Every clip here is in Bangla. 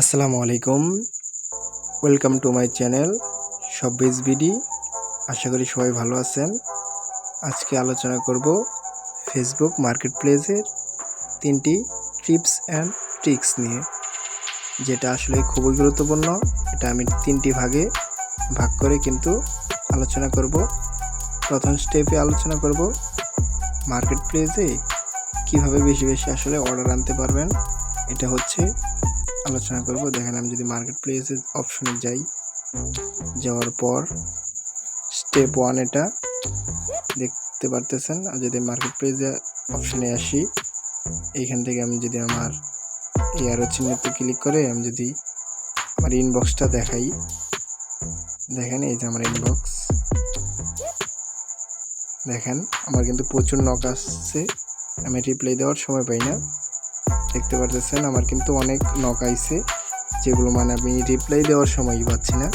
আসসালামু আলাইকুম। ওয়েলকাম টু মাই চ্যানেল সব্বিজ বিডি আশা করি সবাই ভালো আছেন। আজকে আলোচনা করব ফেসবুক মার্কেট প্লেসের তিনটি টিপস অ্যান্ড ট্রিক্স নিয়ে, যেটা আসলে খুবই গুরুত্বপূর্ণ। এটা আমি তিনটি ভাগে ভাগ করে কিন্তু আলোচনা করব। প্রথম স্টেপে আলোচনা করব মার্কেট প্লেসে কীভাবে বেশি বেশি আসলে অর্ডার আনতে পারবেন। এটা হচ্ছে আলোচনা করব। দেখেন, আমি যদি মার্কেট প্লেসের অপশনে যাই, যাওয়ার পর স্টেপ ওয়ান এটা দেখতে পারতেছেন। আর যদি মার্কেট প্লেসে অপশনে আসি, এইখান থেকে আমি যদি আমার এয়ারো চিহ্নতে ক্লিক করে, আমি যদি আমার ইনবক্সটা দেখাই, দেখেন, এই যে আমার ইনবক্স দেখেন, আমার কিন্তু প্রচুর নক আসছে। আমি রিপ্লাই দেওয়ার সময় পাই না। দেখতে পারতেছেন, আমার কিন্তু অনেক নক আইছে, যেগুলো মানে আমি রিপ্লাই দেওয়ার সময়ই পাচ্ছি না।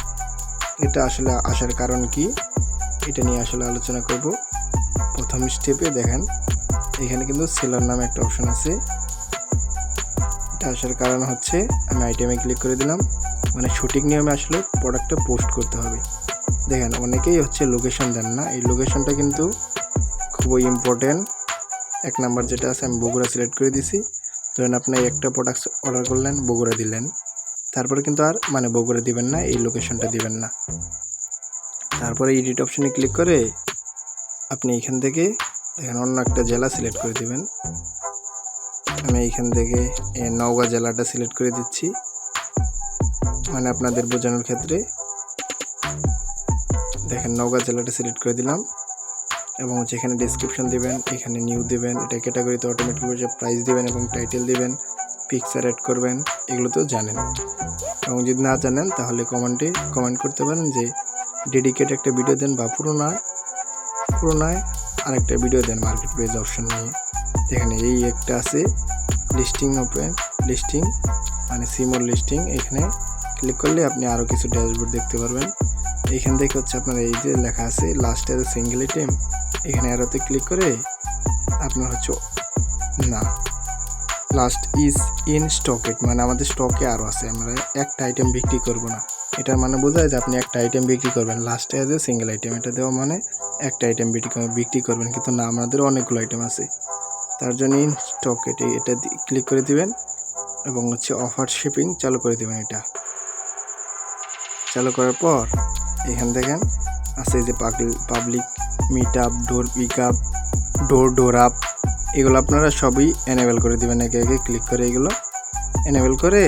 এটা আসলে আসার কারণ কি? এটা নিয়ে আসলে আলোচনা করব। প্রথম স্টেপে দেখেন, এখানে কিন্তু সেলার নামে একটা অপশন আছে। এটা আসার কারণ হচ্ছে, আমি আইটেমে ক্লিক করে দিলাম মানে সঠিক নিয়মে আসলে প্রোডাক্টটা পোস্ট করতে হবে। দেখেন, অনেকেই হচ্ছে লোকেশন দেন না। এই লোকেশনটা কিন্তু খুবই ইম্পর্টেন্ট এক নাম্বার যেটা আছে, আমি বগুড়া সিলেক্ট করে দিছি। ধরেন আপনি একটা প্রোডাক্ট অর্ডার করলেন, বগুড়া দিলেন। তারপরে কিন্তু আর মানে বগুড়া দিবেন না, এই লোকেশনটা দিবেন না। তারপরে এডিট অপশনে ক্লিক করে আপনি এখান থেকে, দেখেন অন্য একটা জেলা সিলেক্ট করে দিবেন। আমি এইখান থেকে নওগাঁ জেলাটা সিলেক্ট করে দিচ্ছি। মানে আপনাদের বোঝানোর ক্ষেত্রে। দেখেন নওগাঁ জেলাটা সিলেক্ট করে দিলাম। এবং হচ্ছে এখানে ডিসক্রিপশন দেবেন, এখানে নিউ দেবেন, এটা ক্যাটাগরিতে অটোমেটিক হচ্ছে প্রাইস দেবেন এবং টাইটেল দেবেন পিকচার অ্যাড করবেন এগুলো তো জানেন। এবং যদি না জানেন, তাহলে কমেন্টে কমেন্ট করতে পারেন যে ডেডিকেট একটা ভিডিও দেন বা পুরোনায় পুরোনায় আরেকটা video then market place option নিয়ে। এখানে এই একটা আছে লিস্টিং ওপেন লিস্টিং মানে সিমোর লিস্টিং এখানে ক্লিক করলে আপনি আরও কিছু ড্যাশবোর্ড দেখতে পারবেন। এখান থেকে হচ্ছে আপনার এই যে লেখা আছে লাস্টে আছে সিঙ্গেল আইটেম এখানে অ্যারোতে ক্লিক করে আপনার হচ্ছে না লাস্ট ইজ ইন স্টকেট মানে আমাদের স্টকে আরও আছে, আমরা একটা আইটেম বিক্রি করব না। এটার মানে বোঝায় যে আপনি একটা আইটেম বিক্রি করবেন লাস্টে আছে সিঙ্গেল আইটেম এটা দেওয়া মানে একটা আইটেম বিক্রি করবেন বিক্রি করবেন, কিন্তু না, আমাদের অনেকগুলো আইটেম আছে। তার জন্য ইন স্টকেট এটা ক্লিক করে দিবেন এবং হচ্ছে অফার শিপিং চালু করে দিবেন এটা। চালু করার পর, এখান দেখেন আছে যে public meet up door pick up door door up এগুলো আপনারা সবই এনেবেল করে দেবেন একে একে ক্লিক করে এগুলো এনেবেল করে।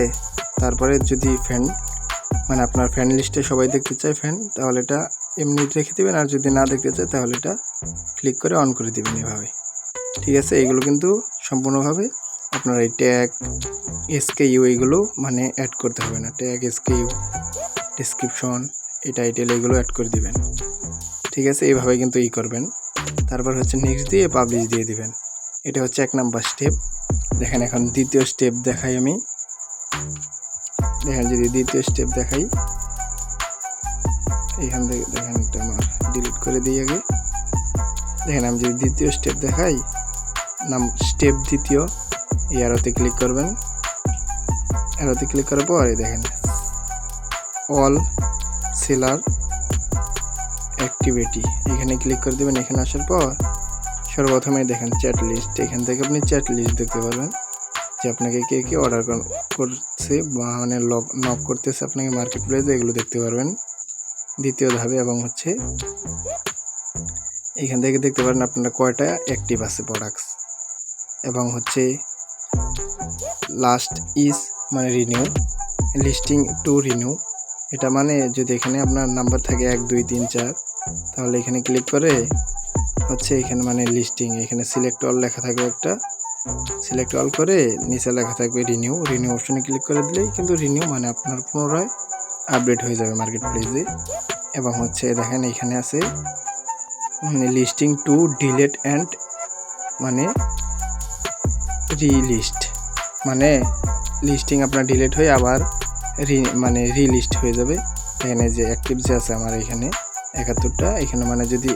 তারপরে যদি ফ্যান মানে আপনার ফ্যান লিস্টে সবাই দেখতে চায় ফ্যান তাহলে এটা এমনি রেখে দেবেন। আর যদি না দেখতে চায়, তাহলে এটা ক্লিক করে অন করে দেবেন এভাবে। ঠিক আছে? এগুলো কিন্তু সম্পূর্ণভাবে আপনার এই ট্যাগ এসকে ইউ এইগুলো মানে অ্যাড করতে হবে না। Tag S K U description এই টাইটেল এগুলো অ্যাড করে দিবেন। ঠিক আছে? এইভাবে কিন্তু ই করবেন। তারপর হচ্ছে নেক্সট দিয়ে পাবলিশ দিয়ে দিবেন। এটা হচ্ছে এক নাম্বার স্টেপ দেখেন এখন দ্বিতীয় স্টেপ দেখাই আমি। দেখেন যদি দ্বিতীয় স্টেপ দেখাই। এখান থেকে দেখেন এটা আমার ডিলিট করে দিই আগে। দেখেন আমি যদি দ্বিতীয় স্টেপ দেখাই, নাম স্টেপ দ্বিতীয়, এই অ্যারোতে ক্লিক করবেন। অ্যারোতে ক্লিক করার পর দেখেন অল সেলার অ্যাক্টিভিটি। এখানে ক্লিক করে দেবেন, এখানে আসার পর সর্বপ্রথমে দেখেন চ্যাট লিস্ট এখান থেকে আপনি চ্যাট লিস্ট দেখতে পারবেন যে আপনাকে কে কে অর্ডার করছে বা মানে লক নক করতেছে আপনাকে মার্কেট প্লেসে এগুলো দেখতে পারবেন। দ্বিতীয় ধাপে এবং হচ্ছে এখান থেকে দেখতে পারেন আপনারা কয়টা অ্যাক্টিভ আছে প্রোডাক্টস এবং হচ্ছে লাস্ট ইজ মানে রিনিউ লিস্টিং টু রিনিউ এটা মানে যদি এখানে আপনার নাম্বার থাকে এক, দুই, তিন, চার, তাহলে এখানে ক্লিক করে হচ্ছে এখানে মানে লিস্টিং এখানে সিলেক্ট অল লেখা থাকবে একটা। সিলেক্ট অল করে নিচে লেখা থাকবে রিনিউ রিনিউ অপশনে ক্লিক করে দিলেই কিন্তু রিনিউ মানে আপনার পুনরায় আপডেট হয়ে যাবে মার্কেট প্লেসে এবং হচ্ছে দেখেন এখানে আছে লিস্টিং টু ডিলেট অ্যান্ড মানে রিলিস্ট মানে লিস্টিং আপনার ডিলেট হয়ে আবার মানে রিলিস্ট হয়ে যাবে। এখানে যে অ্যাক্টিভ যে আছে আমার এখানে, একাত্তরটা। এখানে মানে যদি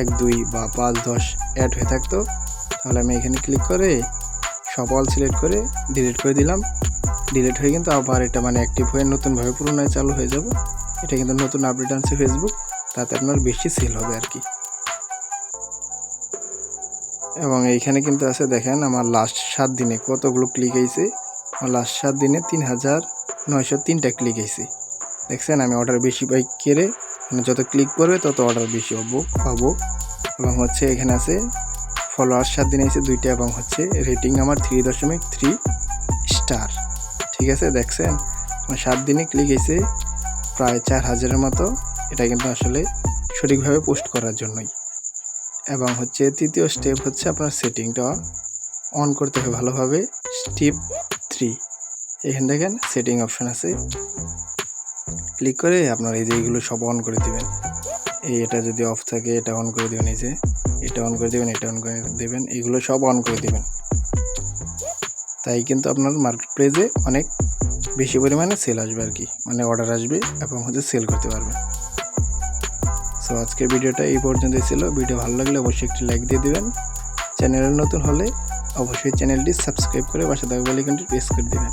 এক, দুই বা পাঁচ, দশ অ্যাড হয়ে থাকতো, তাহলে আমি এখানে ক্লিক করে সব অল সিলেক্ট করে ডিলিট করে দিলাম। ডিলিট হয়ে কিন্তু আবার এটা মানে অ্যাক্টিভ হয়ে নতুনভাবে পুনরায় চালু হয়ে যাবে। এটা কিন্তু নতুন আপডেট আনছে ফেসবুক তাতে আপনার বেশি সেল হবে আর কি। এবং এইখানে কিন্তু আছে দেখেন, আমার লাস্ট সাত দিনে কতগুলো ক্লিক আইছে আমার লাস্ট সাত দিনে তিন হাজার নয়শো তিনটা ক্লিক আইছে দেখছেন, আমি অর্ডার বেশি পাই কেড়ে মানে যত ক্লিক করবে তত অর্ডার বেশি হব, পাবো। এবং হচ্ছে এখানে আছে ফলোয়ার সাত দিনে এসে দুইটা এবং হচ্ছে রেটিং আমার থ্রি দশমিক থ্রি স্টার ঠিক আছে, দেখছেন? আমার সাত দিনে ক্লিক এসে প্রায় চার হাজারের মতো। এটা কিন্তু আসলে সঠিকভাবে পোস্ট করার জন্যই। এবং হচ্ছে তৃতীয় স্টেপ হচ্ছে আপনার সেটিংটা অন করতে হবে ভালোভাবে। স্টেপ থ্রি এখানে দেখেন সেটিং অপশন আছে। ক্লিক করে আপনার এই যে এইগুলো সব অন করে দিবেন। এই এটা যদি অফ থাকে, এটা অন করে দেবেন, এই যে এটা অন করে দেবেন, এটা অন করে দেবেন, এগুলো সব অন করে দেবেন। তাই কিন্তু আপনার মার্কেট প্লেসে অনেক বেশি পরিমাণে সেল আসবে আর কি। মানে অর্ডার আসবে এবং হচ্ছে সেল করতে পারবেন সো আজকের ভিডিওটা এই পর্যন্তই ছিল। ভিডিও ভালো লাগলে অবশ্যই একটি লাইক দিয়ে দেবেন। চ্যানেলে নতুন হলে অবশ্যই চ্যানেলটি সাবস্ক্রাইব করে পাশে থাকা বেলাইকনটি প্রেস করে দিবেন।